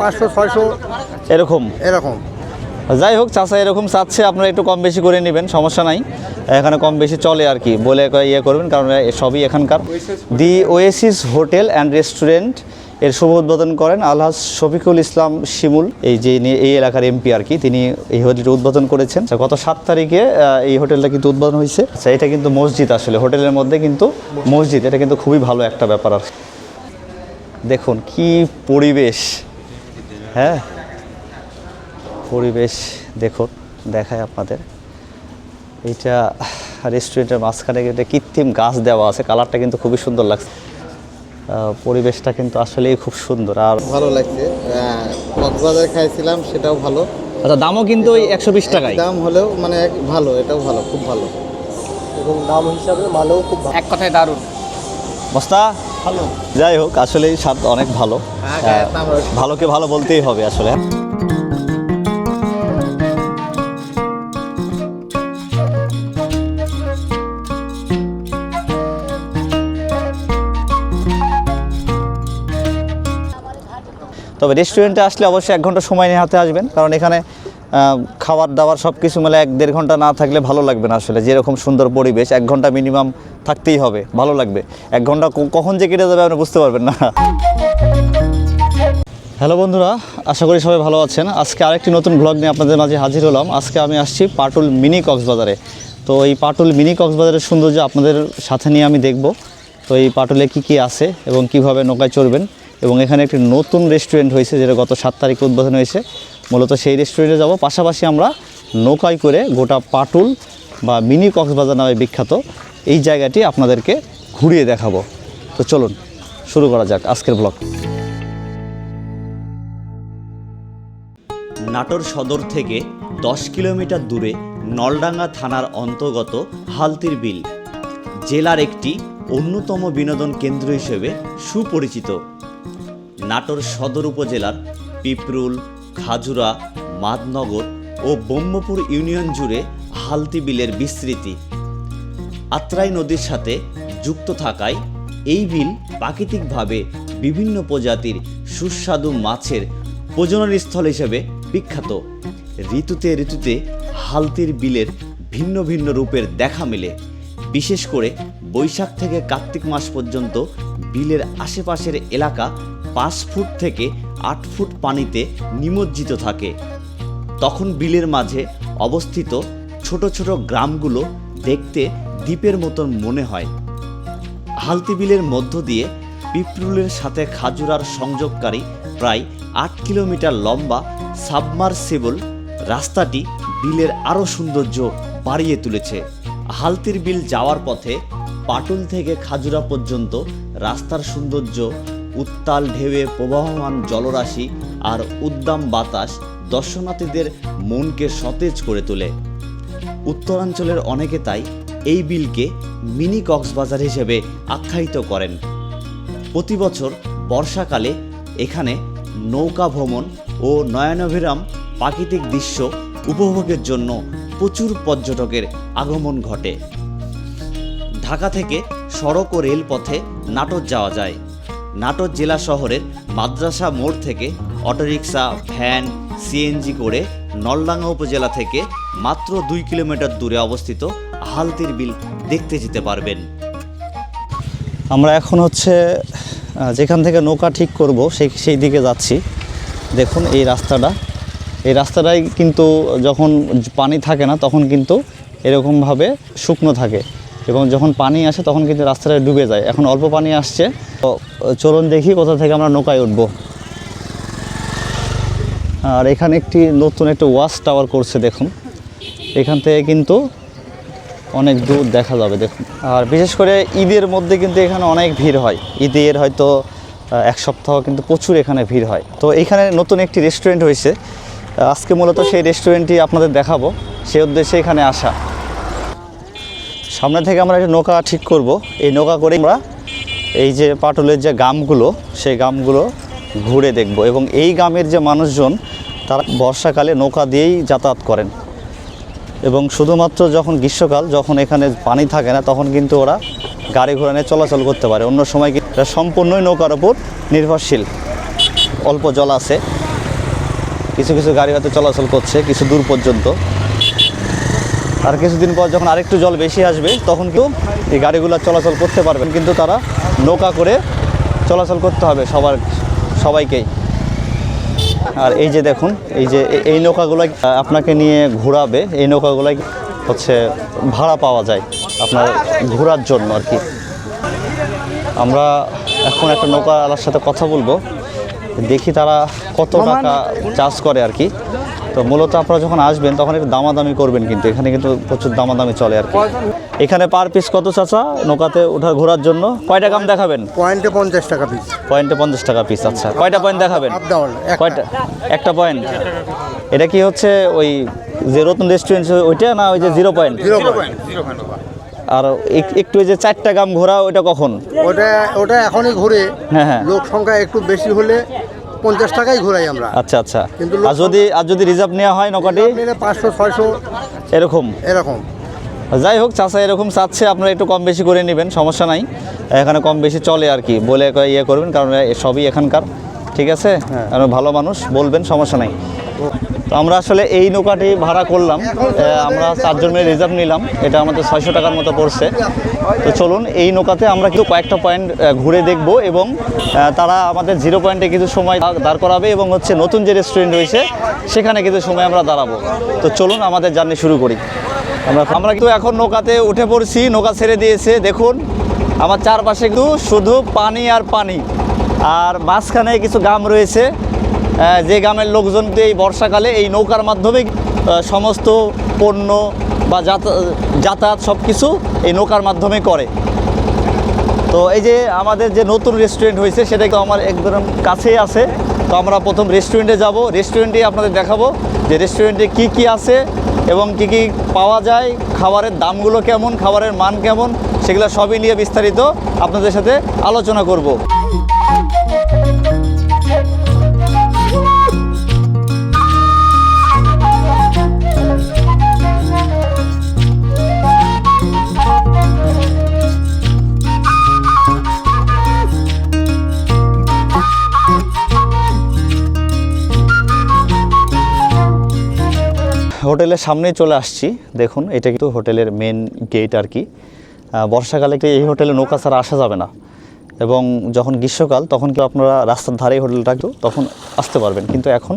পাঁচশো ছয়শো এরকম। এরকম। যাই হোক চাচা এরকম চাচ্ছে আপনারা একটু কম বেশি করে নেবেন সমস্যা নাই। এখানে কম বেশি চলে আর কি বলে কয়ে ইয়ে করবেন কারণ সবই এখানকার। দি ওয়েসিস হোটেল অ্যান্ড রেস্টুরেন্টের শুভ উদ্বোধন করেন আলহাজ শফিকুল ইসলাম শিমুল এই যে এই এলাকার এমপি আর কি তিনি এই হোটেলটি উদ্বোধন করেছেন। আচ্ছা, গত সাত তারিখে এই হোটেলটা কিন্তু উদ্বোধন হয়েছে। আচ্ছা এটা কিন্তু মসজিদ আসলে হোটেলের মধ্যে কিন্তু মসজিদ এটা কিন্তু খুবই ভালো একটা ব্যাপার আর। দেখুন কি পরিবেশ। হ্যাঁ? পরিবেশ দেখুন দেখায় আপনাদের। এইটা রেস্টুরেন্টের মাঝখানে একটা কৃত্রিম গাছ দেওয়া আছে কালারটা কিন্তু খুবই সুন্দর লাগছে। পরিবেশটা কিন্তু আসলেই খুব সুন্দর। আর ভালো লাগছে। কক্সবাজারে খাইছিলাম সেটাও ভালো। আচ্ছা দামও কিন্তু ওই একশো বিশ টাকাই দাম হলেও মানে ভালো এটাও ভালো খুব ভালো। এবং দাম হিসাবে মানও খুব এক কথায় দারুণ। ভালো যাই হোক আসলেই স্বাদ অনেক ভালো। হ্যাঁ, রয়েছে। ভালোকে ভালো বলতেই হবে আসলে। তবে রেস্টুরেন্টে আসলে অবশ্যই এক ঘণ্টা সময় নিয়ে হাতে আসবেন। কারণ এখানে খাবার দাবার সব কিছু মিলে এক দেড় ঘণ্টা না থাকলে ভালো লাগবে না আসলে। যেরকম সুন্দর পরিবেশ, এক ঘণ্টা মিনিমাম থাকতেই হবে, ভালো লাগবে। এক ঘণ্টা কখন যে কেটে যাবে আপনি বুঝতে পারবেন না। হ্যালো বন্ধুরা, আশা করি সবাই ভালো আছেন। আজকে আরেকটি নতুন ব্লগ নিয়ে আপনাদের মাঝে হাজির হলাম। আজকে আমি আসছি পাটুল মিনি কক্সবাজারে। তো এই পাটুল মিনি কক্সবাজারের সৌন্দর্য আপনাদের সাথে নিয়ে আমি দেখব। তো এই পাটুলে কি কি আছে এবং কীভাবে নৌকায় চড়বেন এবং এখানে একটি নতুন রেস্টুরেন্ট হয়েছে, যেটা গত সাত তারিখে উদ্বোধন হয়েছে। মূলত সেই রেস্টুরেন্টে যাব। পাশাপাশি আমরা নৌকায় করে গোটা পাটুল বা মিনি কক্সবাজার নামে বিখ্যাত এই জায়গাটি আপনাদেরকে ঘুরিয়ে দেখাবো। তো চলুন, শুরু করা যাক আজকের ব্লগ নাটোর সদর থেকে দশ কিলোমিটার দূরে নলডাঙ্গা থানার অন্তর্গত হালতির বিল, জেলার একটি অন্যতম বিনোদন কেন্দ্র হিসেবে সুপরিচিত। নাটোর সদর উপজেলার পিপরুল খাজুরা, মাদনগর ও ব্রহ্মপুর ইউনিয়ন জুড়ে হালতি বিলের বিস্তৃতি। আত্রাই নদীর সাথে যুক্ত থাকায় এই বিল প্রাকৃতিকভাবে বিভিন্ন প্রজাতির সুস্বাদু মাছের প্রজনন স্থল হিসেবে বিখ্যাত। ঋতুতে ঋতুতে হালতির বিলের ভিন্ন ভিন্ন রূপের দেখা মেলে। বিশেষ করে বৈশাখ থেকে কার্তিক মাস পর্যন্ত বিলের আশেপাশের এলাকা পাঁচ ফুট থেকে আট ফুট পানিতে নিমজ্জিত থাকে। তখন বিলের মাঝে অবস্থিত ছোট ছোট গ্রামগুলো দেখতে দ্বীপের মতন মনে হয়। হালতি বিলের মধ্য দিয়ে পিপরুলের সাথে খাজুরার সংযোগকারী প্রায় আট কিলোমিটার লম্বা সাবমার্সেবল রাস্তাটি বিলের আরও সৌন্দর্য বাড়িয়ে তুলেছে। হালতির বিল যাওয়ার পথে পাটুল থেকে খাজুরা পর্যন্ত রাস্তার সৌন্দর্য উত্তাল ঢেউয়ে প্রবাহমান জলরাশি আর উদ্দাম বাতাস দর্শনার্থীদের মনকে সতেজ করে তোলে। উত্তরাঞ্চলের অনেকে তাই এই বিলকে মিনি কক্সবাজার হিসেবে আখ্যায়িত করেন। প্রতি বছর বর্ষাকালে এখানে নৌকা ভ্রমণ ও নয়নাভিরাম প্রাকৃতিক দৃশ্য উপভোগের জন্য প্রচুর পর্যটকের আগমন ঘটে। ঢাকা থেকে সড়ক ও রেলপথে নাটোর যাওয়া যায়। নাটোর জেলা শহরের মাদ্রাসা মোড় থেকে অটোরিকশা, ভ্যান সিএনজি করে নলডাঙ্গা উপজেলা থেকে মাত্র দুই কিলোমিটার দূরে অবস্থিত হালতির বিল দেখতে যেতে পারবেন। আমরা এখন হচ্ছে যেখান থেকে নৌকা ঠিক করব, সেই সেই দিকে যাচ্ছি। দেখুন এই রাস্তাটা। এই রাস্তাটাই কিন্তু যখন পানি থাকে না, তখন কিন্তু এরকমভাবে শুকনো থাকে। এবং যখন পানি আসে তখন কিন্তু রাস্তাটা ডুবে যায়। এখন অল্প পানি আসছে। তো চলুন দেখি কোথা থেকে আমরা নৌকায় উঠবো। আর এখানে একটি নতুন একটা ওয়াচ টাওয়ার করছে, দেখুন। এখান থেকে কিন্তু অনেক দূর দেখা যাবে, দেখুন। আর বিশেষ করে ঈদের মধ্যে কিন্তু এখানে অনেক ভিড় হয়। ঈদের হয়তো এক সপ্তাহ কিন্তু প্রচুর এখানে ভিড় হয়। তো এখানে নতুন একটি রেস্টুরেন্ট হয়েছে। আজকে মূলত সেই রেস্টুরেন্টটি আপনাদের দেখাবো। সেই উদ্দেশ্যে এখানে আসা। সামনে থেকে আমরা একটা নৌকা ঠিক করব। এই নৌকা করে আমরা এই যে পাটলের যে গ্রামগুলো সেই গ্রামগুলো ঘুরে দেখব এবং এই গ্রামের যে মানুষজন, তারা বর্ষাকালে নৌকা দিয়েই যাতায়াত করেন। এবং শুধুমাত্র যখন গ্রীষ্মকাল, যখন এখানে পানি থাকে না, তখন কিন্তু ওরা গাড়ি ঘোড়া নিয়ে চলাচল করতে পারে। অন্য সময় কিন্তু সম্পূর্ণই নৌকার ওপর নির্ভরশীল। অল্প জল আছে। কিছু কিছু গাড়ি হয়তো চলাচল করছে, কিছু দূর পর্যন্ত। আর কিছুদিন পর যখন আরেকটু জল বেশি আসবে তখন কিন্তু এই গাড়িগুলো চলাচল করতে পারবেন কিন্তু তারা নৌকা করে চলাচল করতে হবে সবার সবাইকেই। আর এই যে দেখুন এই যে এই নৌকাগুলো আপনাকে নিয়ে ঘোরাবে এই নৌকাগুলো হচ্ছে ভাড়া পাওয়া যায় আপনার ঘোরার জন্য আর কি। আমরা এখন একটা নৌকা আলার সাথে কথা বলব দেখি তারা কত টাকা চার্জ করে আর কি। তো মূলত আপনারা যখন আসবেন তখন একটু দামাদামি করবেন কিন্তু। এখানে কিন্তু প্রচুর দামাদামি চলে আর কি। এখানে পার পিস কত চাচা? নৌকাতে ওঠার ঘোরার জন্য কয়টা কাম দেখাবেন? পয়েন্টে পঞ্চাশ টাকা পিস পয়েন্টে পঞ্চাশ টাকা পিস আচ্ছা। কয়টা পয়েন্ট দেখাবেন? কয়টা? একটা পয়েন্ট এটা কি হচ্ছে ওই যে রতন রেস্টুরেন্ট ওইটা না ওই যে জিরো পয়েন্ট জিরো পয়েন্ট আর এক- একটু ওই যে চারটা গাম ঘোরা ওইটা কখন? ওটা ওটা এখনই ঘুরে। হ্যাঁ হ্যাঁ। লোক সংখ্যা একটু বেশি হলে পঞ্চাশ টাকাই ঘুরাই আমরা। আচ্ছা আচ্ছা। কিন্তু আর যদি আর যদি রিজার্ভ নেওয়া হয় নৌকাটি? পাঁচশো ছয়শো এরকম? এরকম। যাই হোক চাষা এরকম চাচ্ছে আপনারা একটু কম বেশি করে নেবেন সমস্যা নাই। এখানে কম বেশি চলে আর কি বলে কয়ে ইয়ে করবেন কারণ সবই এখানকার ঠিক আছে? আর ভালো মানুষ বলবেন সমস্যা নাই। তো আমরা আসলে এই নৌকাটি ভাড়া করলাম। আমরা চারজন মিলে রিজার্ভ নিলাম। এটা আমাদের ছয়শো টাকার মতো পড়ছে। তো চলুন এই নৌকাতে আমরা কিন্তু কয়েকটা পয়েন্ট ঘুরে দেখব এবং তারা আমাদের জিরো পয়েন্টে কিছু সময় দাঁড় করাবে এবং হচ্ছে নতুন যে রেস্টুরেন্ট রয়েছে সেখানে কিছু সময় আমরা দাঁড়াবো। তো চলুন আমাদের জার্নি শুরু করি। আমরা আমরা কিন্তু এখন নৌকাতে উঠে পড়ছি নৌকা ছেড়ে দিয়েছে। দেখুন আমার চারপাশে কিন্তু শুধু পানি আর পানি। আর মাঝখানে কিছু গ্রাম রয়েছে। যে গ্রামের লোকজন কিন্তু এই বর্ষাকালে এই নৌকার মাধ্যমে সমস্ত পণ্য বা যাতা- যাতায়াত সব কিছু এই নৌকার মাধ্যমে করে। তো এই যে আমাদের যে নতুন রেস্টুরেন্ট হয়েছে সেটা কিন্তু আমার একদম কাছেই আছে। তো আমরা প্রথম রেস্টুরেন্টে যাব। রেস্টুরেন্টে আপনাদের দেখাবো যে রেস্টুরেন্টে কি কি আছে এবং কি কি পাওয়া যায়, খাবারের দামগুলো কেমন, খাবারের মান কেমন, সেগুলো সবই নিয়ে বিস্তারিত আপনাদের সাথে আলোচনা করব। হোটেলের সামনেই চলে আসছি। দেখুন, এটা কিন্তু হোটেলের মেন গেট আর কি। বর্ষাকালে কি এই হোটেলে নৌকা ছাড়া আসা যাবে না? এবং যখন গ্রীষ্মকাল, তখন কি আপনারা রাস্তার ধারে হোটেলটা কিন্তু তখন আসতে পারবেন। কিন্তু এখন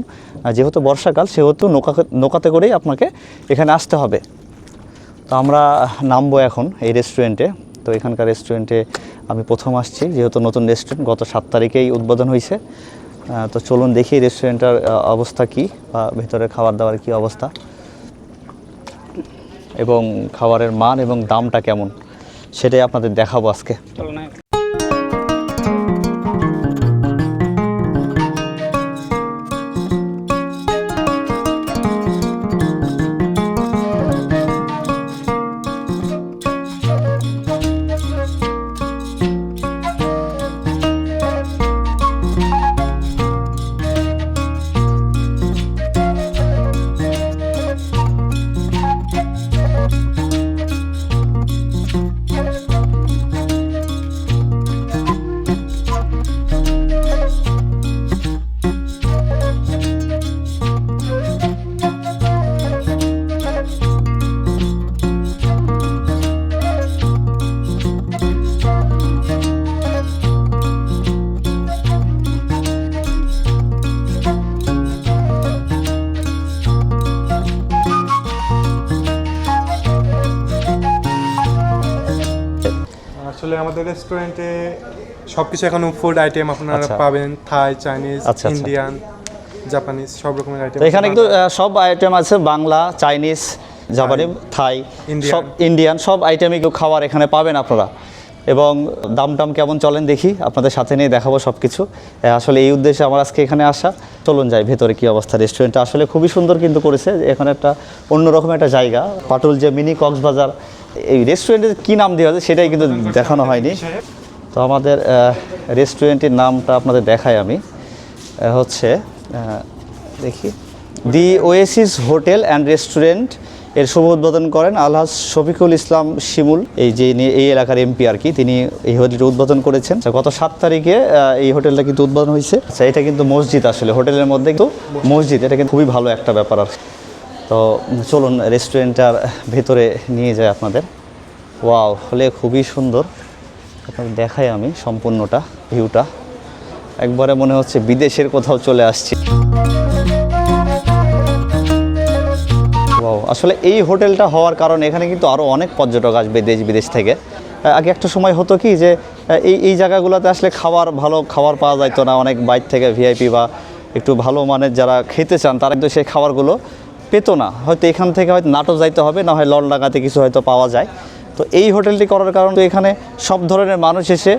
যেহেতু বর্ষাকাল, সেহেতু নৌকা নৌকাতে করেই আপনাকে এখানে আসতে হবে। তো আমরা নামবো এখন এই রেস্টুরেন্টে তো এখানকার রেস্টুরেন্টে আমি প্রথম আসছি, যেহেতু নতুন রেস্টুরেন্ট গত সাত তারিখেই উদ্বোধন হয়েছে তো চলুন দেখি রেস্টুরেন্টটার অবস্থা কি বা ভেতরে খাবার দাবার কি অবস্থা। এবং খাবারের মান এবং দামটা কেমন সেটাই আপনাদের দেখাবো আজকে। আসলে আমাদের রেস্টুরেন্টে সবকিছু এখন ফুড আইটেম আপনারা আচ্ছা। পাবেন থাই চাইনিজ। ইন্ডিয়ান জাপানিজ সব রকমের আইটেম এখানে কিন্তু সব আইটেম আছে বাংলা চাইনিজ জাপানি থাই সব ইন্ডিয়ান সব আইটেমই খাবার এখানে পাবেন আপনারা। এবং দাম টাম কেমন চলেন দেখি আপনাদের সাথে নিয়ে দেখাবো সব কিছু আসলে এই উদ্দেশ্যে আমার আজকে এখানে আসা। চলুন যাই ভেতরে কি অবস্থা। রেস্টুরেন্টটা আসলে খুবই সুন্দর কিন্তু করেছে। এখানে একটা অন্যরকম একটা জায়গা। পাটুল যে মিনি কক্সবাজার এই রেস্টুরেন্টের কী নাম দেওয়া আছে সেটাই কিন্তু দেখানো হয়নি। তো আমাদের রেস্টুরেন্টের নামটা আপনাদের দেখাই আমি। হচ্ছে দেখি। দি ওয়েসিস হোটেল অ্যান্ড রেস্টুরেন্টের শুভ উদ্বোধন করেন আলহাজ শফিকুল ইসলাম শিমুল এই যে এই এলাকার এমপি আর কি। তিনি এই হোটেলটি উদ্বোধন করেছেন। আচ্ছা, গত সাত তারিখে এই হোটেলটা কিন্তু উদ্বোধন হয়েছে। আচ্ছা এটা কিন্তু মসজিদ আসলে। হোটেলের মধ্যে কিন্তু মসজিদ এটা কিন্তু খুবই ভালো একটা ব্যাপার আর তো চলুন রেস্টুরেন্টটার ভেতরে নিয়ে যাই আপনাদের। ওয়াও, হলে খুবই সুন্দর। আপনাদের দেখাই আমি সম্পূর্ণটা, ভিউটা। একবারে মনে হচ্ছে বিদেশের কোথাও চলে আসছি। আসলে এই হোটেলটা হওয়ার কারণে এখানে কিন্তু আরও অনেক পর্যটক আসবে দেশ বিদেশ থেকে। আগে একটা সময় হতো কি যে এই এই জায়গাগুলোতে আসলে খাবার ভালো খাবার পাওয়া যাইতো না। অনেক বাইর থেকে ভিআইপি বা একটু ভালো মানের যারা খেতে চান, তারা কিন্তু সেই খাবারগুলো পেতো না। হয়তো এখান থেকে হয়তো নাটো যাইতে হবে, না হয় ললডাঙ্গাতে কিছু হয়তো পাওয়া যায়। তো এই হোটেলটি করার কারণে তো এখানে সব ধরনের মানুষ এসে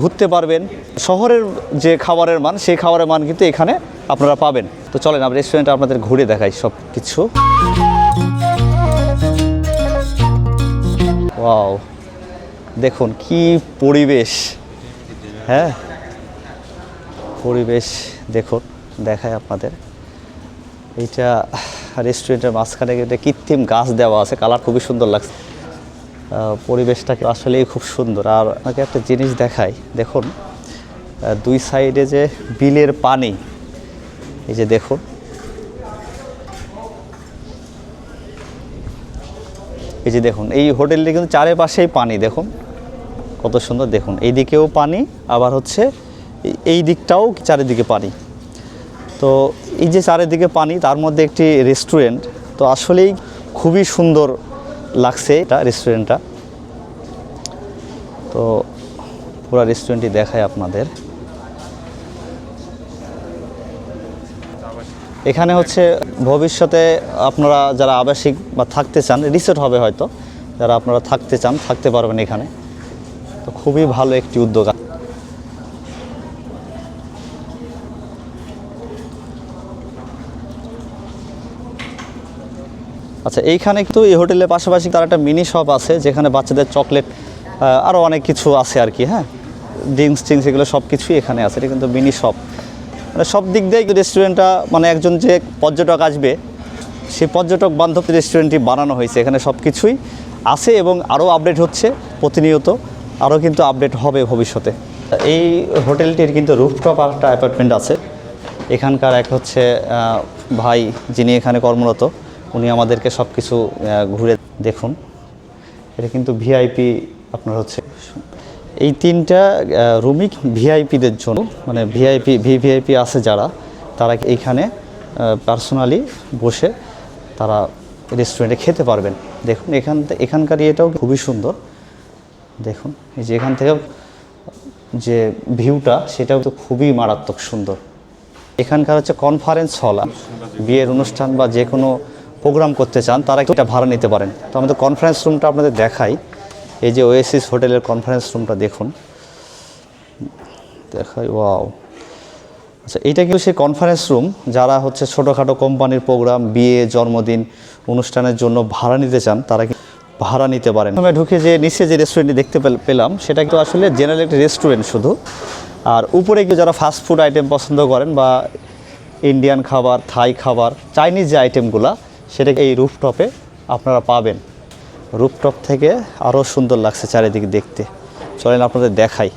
ঘুরতে পারবেন। শহরের যে খাবারের মান, সেই খাবারের মান কিন্তু এখানে আপনারা পাবেন। তো চলেন, আমরা রেস্টুরেন্টে আপনাদের ঘুরে দেখাই সব কিছু ওয়াও, দেখুন কি পরিবেশ। হ্যাঁ? পরিবেশ, দেখুন দেখায় আপনাদের। এইটা রেস্টুরেন্টের মাঝখানে একটা কৃত্রিম গাছ দেওয়া আছে কালার খুবই সুন্দর লাগছে। পরিবেশটাকে আসলেই খুব সুন্দর। আর আপনাকে একটা জিনিস দেখাই, দেখুন দুই সাইডে যে বিলের পানি, এই যে দেখুন। এই যে দেখুন, এই হোটেলটি কিন্তু চারিপাশেই পানি, দেখুন। কত সুন্দর, দেখুন এই দিকেও পানি, আবার হচ্ছে এই দিকটাও চারিদিকে পানি। তো এই যে চারিদিকে পানি, তার মধ্যে একটি রেস্টুরেন্ট তো আসলেই খুবই সুন্দর লাগছে এটা রেস্টুরেন্টটা তো পুরো রেস্টুরেন্টটি দেখায় আপনাদের। এখানে হচ্ছে ভবিষ্যতে আপনারা যারা আবাসিক বা থাকতে চান রিসোর্ট হবে হয়তো, যারা আপনারা থাকতে চান, থাকতে পারবেন এখানে। তো খুবই ভালো একটি উদ্যোগ আচ্ছা এইখানে কিন্তু এই হোটেলের পাশাপাশি তার একটা মিনি শপ আছে, যেখানে বাচ্চাদের চকলেট আরও অনেক কিছু আছে আর কি হ্যাঁ? ড্রিঙ্কস, টিঙ্কস, এগুলো সব কিছুই এখানে আছে, এটা কিন্তু মিনি শপ। মানে সব দিক দিয়ে রেস্টুরেন্টটা মানে একজন যে পর্যটক আসবে, সেই পর্যটক বান্ধব রেস্টুরেন্টটি বানানো হয়েছে, এখানে সব কিছুই আছে এবং আরও আপডেট হচ্ছে প্রতিনিয়ত আরও কিন্তু আপডেট হবে ভবিষ্যতে। এই হোটেলটির কিন্তু রুফটপ আর একটা অ্যাপার্টমেন্ট আছে, এখানকার এক হচ্ছে ভাই, যিনি এখানে কর্মরত। উনি আমাদেরকে সব কিছু ঘুরে দেখুন। এটা কিন্তু ভিআইপি আপনার হচ্ছে। এই তিনটা রুমই ভিআইপিদের জন্য। মানে ভিআইপি ভিভিআইপি আছে যারা, তারা এইখানে পার্সোনালি বসে তারা রেস্টুরেন্টে খেতে পারবেন। দেখুন, এখান এখানকার ইয়েটাও খুবই সুন্দর। দেখুন, এই যে এখান থেকে যে ভিউটা, সেটাও তো খুবই মারাত্মক সুন্দর। এখানকার হচ্ছে কনফারেন্স হল বিয়ের অনুষ্ঠান বা যে কোনো প্রোগ্রাম করতে চান, তারা এটা ভাড়া নিতে পারেন। তো আমাদের কনফারেন্স রুমটা আপনাদের দেখাই। এই যে ওয়েসিস হোটেলের কনফারেন্স রুমটা দেখুন। দেখাই ওয়াও আচ্ছা এইটা কিন্তু সেই কনফারেন্স রুম যারা হচ্ছে ছোটোখাটো কোম্পানির প্রোগ্রাম বিয়ে, জন্মদিন অনুষ্ঠানের জন্য ভাড়া নিতে চান, তারা কি ভাড়া নিতে পারেন। প্রথমে ঢুকে যে নিচে যে রেস্টুরেন্টটি দেখতে পেল- পেলাম, সেটা কিন্তু আসলে জেনারেল একটা রেস্টুরেন্ট শুধু। আর উপরে কি যারা ফাস্ট ফুড আইটেম পছন্দ করেন বা ইন্ডিয়ান খাবার থাই খাবার চাইনিজ যে আইটেমগুলো সেটা এই রুফটপে আপনারা পাবেন। রুফটপ থেকে আরও সুন্দর লাগছে চারিদিকে দেখতে। চলেন আপনাদের দেখাই।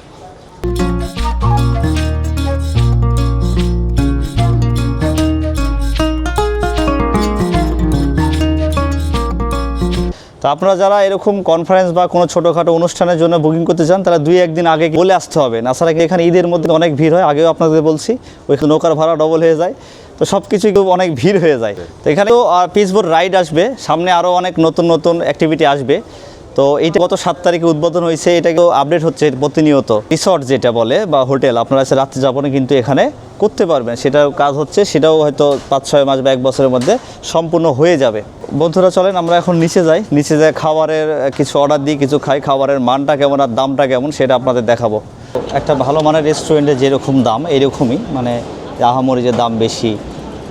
তো আপনারা যারা এরকম কনফারেন্স বা কোনো ছোটোখাটো অনুষ্ঠানের জন্য বুকিং করতে চান তারা দুই একদিন আগে বলে আসতে হবে। না এখানে ঈদের মধ্যে অনেক ভিড় হয়, আগেও আপনাদের বলছি ওইখানে নৌকার ভাড়া ডবল হয়ে যায়। তো সব কিছুই অনেক ভিড় হয়ে যায়। তো এখানেও পিসবোর্ড রাইড আসবে। সামনে আরও অনেক নতুন নতুন অ্যাক্টিভিটি আসবে। তো এইটা গত সাত তারিখে উদ্বোধন হয়েছে এটাকেও আপডেট হচ্ছে প্রতিনিয়ত। রিসর্ট যেটা বলে বা হোটেল আপনারা রাত্রি যাপনে কিন্তু এখানে করতে পারবেন। সেটাও কাজ হচ্ছে সেটাও হয়তো পাঁচ ছয় মাস বা এক বছরের মধ্যে সম্পূর্ণ হয়ে যাবে। বন্ধুরা চলেন আমরা এখন নিচে যাই। নিচে যাই খাবারের কিছু অর্ডার দিই কিছু খাই। খাবারের মানটা কেমন আর দামটা কেমন সেটা আপনাদের দেখাবো। একটা ভালো মানের রেস্টুরেন্টে যেরকম দাম এরকমই। মানে আহামরি যে দাম বেশি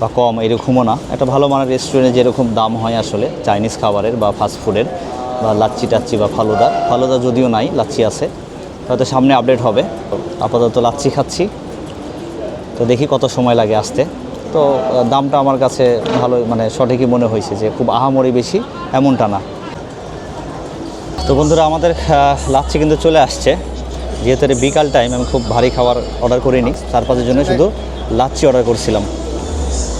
বা কম এরকমও না। একটা ভালো মানের রেস্টুরেন্টে যেরকম দাম হয় আসলে চাইনিজ খাবারের বা ফাস্ট ফুডের বা লাচ্ছি টাচ্ছি বা ফালুদা। ফালুদা যদিও নাই, লাচ্ছি আছে। হয়তো সামনে আপডেট হবে। আপাতত লাচ্ছি খাচ্ছি। তো দেখি কত সময় লাগে আসতে। তো দামটা আমার কাছে ভালো মানে সঠিকই মনে হয়েছে যে খুব আহামরি বেশি এমনটা না। তো বন্ধুরা, আমাদের লাচ্ছি কিন্তু চলে আসছে। যেহেতু বিকাল টাইম আমি খুব ভারী খাবার অর্ডার করিনি। চার পাঁচের জন্য শুধু লাচ্ছি অর্ডার করছিলাম।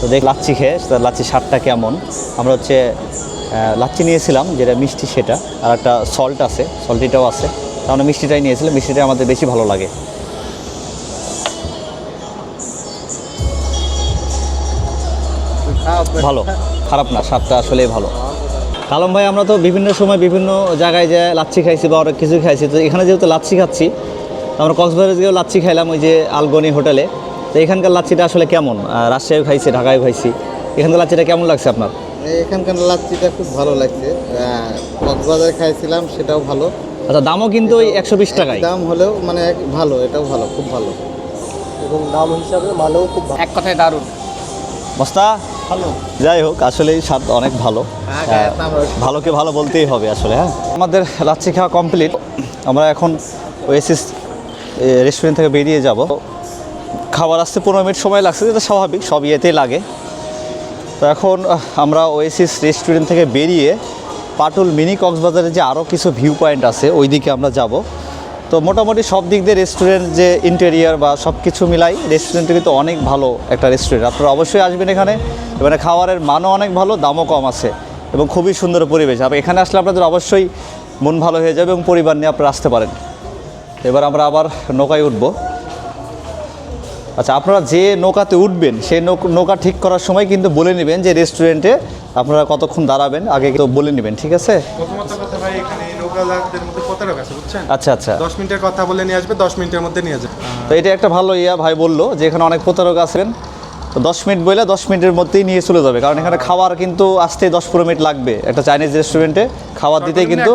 তো দেখ লাচ্ছি খেয়ে তার লাচ্ছি স্বাদটা কেমন? আমরা হচ্ছে লাচ্ছি নিয়েছিলাম যেটা মিষ্টি সেটা আর একটা সল্ট আছে সল্টিটাও আছে। তা আমরা মিষ্টিটাই নিয়েছিলাম মিষ্টিটাই আমাদের বেশি ভালো লাগে। ভালো খারাপ না স্বাদটা আসলে ভালো। কালম ভাই আমরা তো বিভিন্ন সময় বিভিন্ন জায়গায় যে লাচ্ছি খাইছি বা অনেক কিছু খাইছি তো এখানে যেহেতু লাচ্ছি খাচ্ছি আমরা কক্সবাজারে গিয়েও লাচ্ছি খাইলাম ওই যে আলগনি হোটেলে। তো এখানকার লাচ্ছিটা আসলে কেমন? আহ, রাজশাহীও খাইছি ঢাকায় খাইছি। এখানকার লাচ্ছিটা কেমন লাগছে আপনার? এখানকার লাচ্ছিটা খুব ভালো লাগছে। কক্সবাজারে খাইছিলাম সেটাও ভালো। আচ্ছা দামও কিন্তু ওই একশো বিশ টাকায়। দাম হলেও মানে ভালো এটাও ভালো খুব ভালো। এবং দাম হিসাবে মানও খুব এক কথায় দারুণ। বস্তা? ভালো। যাই হোক আসলে স্বাদ অনেক ভালো। হ্যাঁ, ভালোকে ভালো বলতেই হবে আসলে হ্যাঁ? আমাদের লাচ্ছি খাওয়া কমপ্লিট আমরা এখন ওয়েসিস রেস্টুরেন্ট থেকে বেরিয়ে যাব। খাবার আসতে পনেরো মিনিট সময় লাগছে, যেটা স্বাভাবিক, সব ইয়েতেই লাগে। তো এখন আমরা ওয়েসিস রেস্টুরেন্ট থেকে বেরিয়ে পাটুল মিনি কক্সবাজারে যে আরও কিছু ভিউ পয়েন্ট আছে ওই দিকে আমরা যাব। তো মোটামুটি সব দিক দিয়ে রেস্টুরেন্ট যে ইন্টেরিয়ার বা সব কিছু মিলাই রেস্টুরেন্টটা কিন্তু অনেক ভালো একটা রেস্টুরেন্ট আপনারা অবশ্যই আসবেন এখানে এখানে খাবারের মানও অনেক ভালো, দামও কম আছে এবং খুবই সুন্দর পরিবেশ। আর এখানে আসলে আপনাদের অবশ্যই মন ভালো হয়ে যাবে এবং পরিবার নিয়ে আপনারা আসতে পারেন। এবার আমরা আবার নৌকায় উঠবো। আচ্ছা আপনারা যে নৌকাতে উঠবেন সেই নৌক- ঠিক করার সময় কিন্তু বলে নেবেন যে রেস্টুরেন্টে আপনারা কতক্ষণ দাঁড়াবেন আগে তো বলে নেবেন ঠিক আছে? আচ্ছা আচ্ছা। দশ মিনিটের কথা বলে নিয়ে আসবে দশ মিনিটের মধ্যে নিয়ে যাবে। তো এটা একটা ভালো ইয়া ভাই বলল যে এখানে অনেক প্রতারক আছেন। তো দশ মিনিট বলে দশ মিনিটের মধ্যেই নিয়ে চলে যাবে। কারণ এখানে খাবার কিন্তু আসতে দশ পনেরো মিনিট লাগবে। একটা চাইনিজ রেস্টুরেন্টে খাবার দিতেই কিন্তু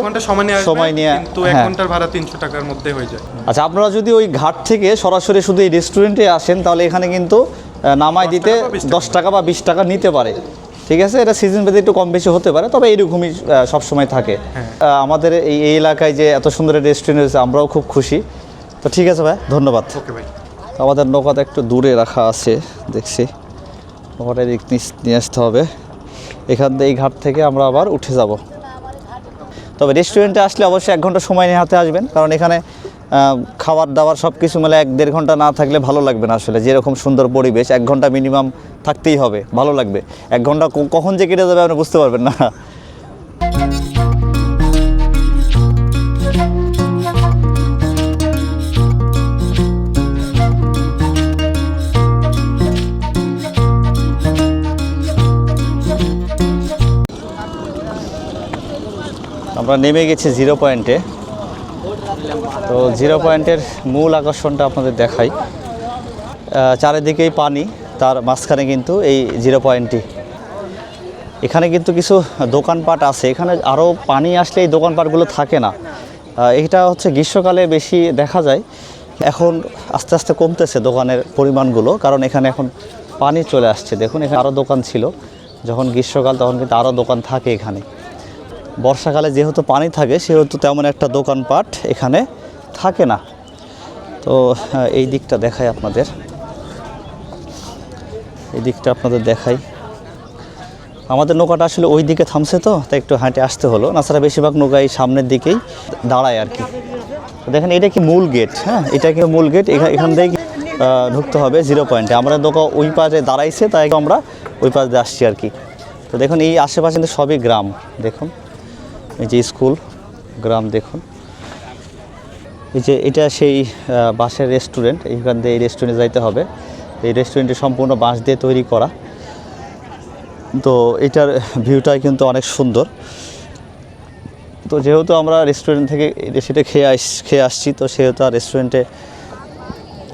সময় নিয়ে এক হ্যাঁ। ঘণ্টার ভাড়া তিনশো টাকার মধ্যে হয়ে যায়। আচ্ছা আপনারা যদি ওই ঘাট থেকে সরাসরি শুধু এই রেস্টুরেন্টে আসেন তাহলে এখানে কিন্তু নামাই দিতে টাকা বা 20 টাকা। দশ টাকা বা বিশ টাকা নিতে পারে। ঠিক আছে? এটা সিজন ভেদে একটু কম বেশি হতে পারে তবে এইরকমই সবসময় থাকে। হ্যাঁ। আমাদের এই এই এলাকায় যে এত সুন্দর রেস্টুরেন্ট হয়েছে আমরাও খুব খুশি। তো ঠিক আছে ভাই ধন্যবাদ। ওকে ভাই আমাদের নৌকাটা একটু দূরে রাখা আছে, দেখছি। নৌকাটা নিচ- নিয়ে আসতে হবে। এখান থেকে এই ঘাট থেকে আমরা আবার উঠে যাব। তবে রেস্টুরেন্টে আসলে অবশ্যই এক ঘণ্টা সময় নিয়ে হাতে আসবেন, কারণ এখানে খাবার দাবার সব কিছু মিলে এক দেড় ঘণ্টা না থাকলে ভালো লাগবে না আসলে। যেরকম সুন্দর পরিবেশ, এক ঘণ্টা মিনিমাম থাকতেই হবে, ভালো লাগবে। এক ঘণ্টা কখন যে কেটে যাবে আপনি বুঝতে পারবেন না। আমরা নেমে গেছি জিরো পয়েন্টে। তো জিরো পয়েন্টের মূল আকর্ষণটা আপনাদের দেখাই। চারিদিকেই পানি, তার মাঝখানে কিন্তু এই জিরো পয়েন্টটি। এখানে কিন্তু কিছু দোকানপাট আছে, এখানে আরও পানি আসলে এই দোকানপাটগুলো থাকে না। এটা হচ্ছে গ্রীষ্মকালে বেশি দেখা যায়। এখন আস্তে আস্তে কমতেছে দোকানের পরিমাণগুলো, কারণ এখানে এখন পানি চলে আসছে। দেখুন, এখানে আরও দোকান ছিল। যখন গ্রীষ্মকাল, তখন কিন্তু আরও দোকান থাকে এখানে। বর্ষাকালে যেহেতু পানি থাকে, সেহেতু তেমন একটা দোকানপাট এখানে থাকে না। তো এই দিকটা দেখাই আপনাদের। এই দিকটা আপনাদের দেখাই। আমাদের নৌকাটা আসলে ওই দিকে থামছে তো, তাই একটু হাঁটে আসতে হলো। তাছাড়া বেশিরভাগ নৌকা এই সামনের দিকেই দাঁড়ায় আর কি। দেখেন, এটা কি মূল গেট হ্যাঁ? এটা কি মূল গেট? এখান থেকে ঢুকতে হবে জিরো পয়েন্টে। আমরা নৌকা ওই পাশে দাঁড়াইছে, তাই আমরা ওই পাশে আসছি আর কি। তো দেখুন, এই আশেপাশে কিন্তু সবই গ্রাম, দেখুন। এই যে স্কুল, গ্রাম দেখুন। এই যে এটা সেই বাঁশের রেস্টুরেন্ট এইখান দিয়ে এই রেস্টুরেন্টে যাইতে হবে। এই রেস্টুরেন্টটি সম্পূর্ণ বাঁশ দিয়ে তৈরি করা। তো এটার ভিউটাই কিন্তু অনেক সুন্দর। তো যেহেতু আমরা রেস্টুরেন্ট থেকে সেটা খেয়ে আস, খেয়ে আসছি, তো সেহেতু আর রেস্টুরেন্টে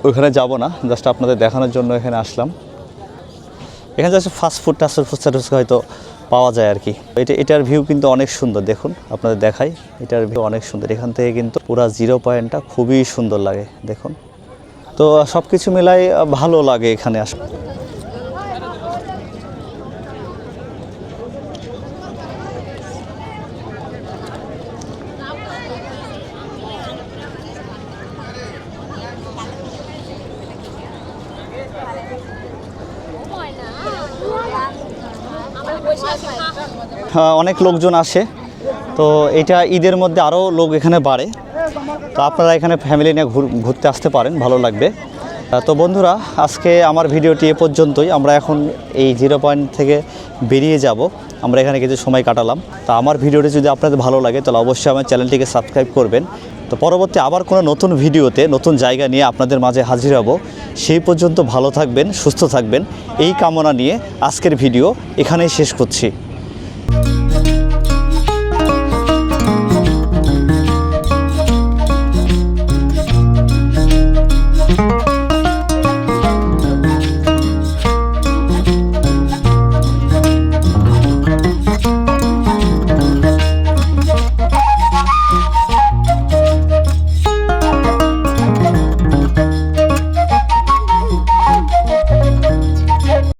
ওইখানে যাব না। জাস্ট আপনাদের দেখানোর জন্য এখানে আসলাম। এখানে জাস্ট ফাস্ট ফুড টাস্ট টুচকা হয়তো পাওয়া যায় আর কি। এটা, এটার ভিউ কিন্তু অনেক সুন্দর, দেখুন, আপনাদের দেখাই। এটার ভিউ অনেক সুন্দর। এখান থেকে কিন্তু পুরা জিরো পয়েন্টটা খুবই সুন্দর লাগে, দেখুন। তো সব কিছু মিলাই ভালো লাগে এখানে আস অনেক লোকজন আসে। তো এটা ঈদের মধ্যে আরও লোক এখানে বাড়ে। তো আপনারা এখানে ফ্যামিলি নিয়ে ঘুর- ঘুরতে আসতে পারেন, ভালো লাগবে। তো বন্ধুরা, আজকে আমার ভিডিওটি এ পর্যন্তই। আমরা এখন এই জিরো পয়েন্ট থেকে বেরিয়ে যাব। আমরা এখানে কিছু সময় কাটালাম। তো আমার ভিডিওটি যদি আপনাদের ভালো লাগে, তাহলে অবশ্যই আমার চ্যানেলটিকে সাবস্ক্রাইব করবেন। তো পরবর্তী আবার কোনো নতুন ভিডিওতে, নতুন জায়গা নিয়ে আপনাদের মাঝে হাজির হব। সেই পর্যন্ত ভালো থাকবেন, সুস্থ থাকবেন। এই কামনা নিয়ে আজকের ভিডিও এখানেই শেষ করছি।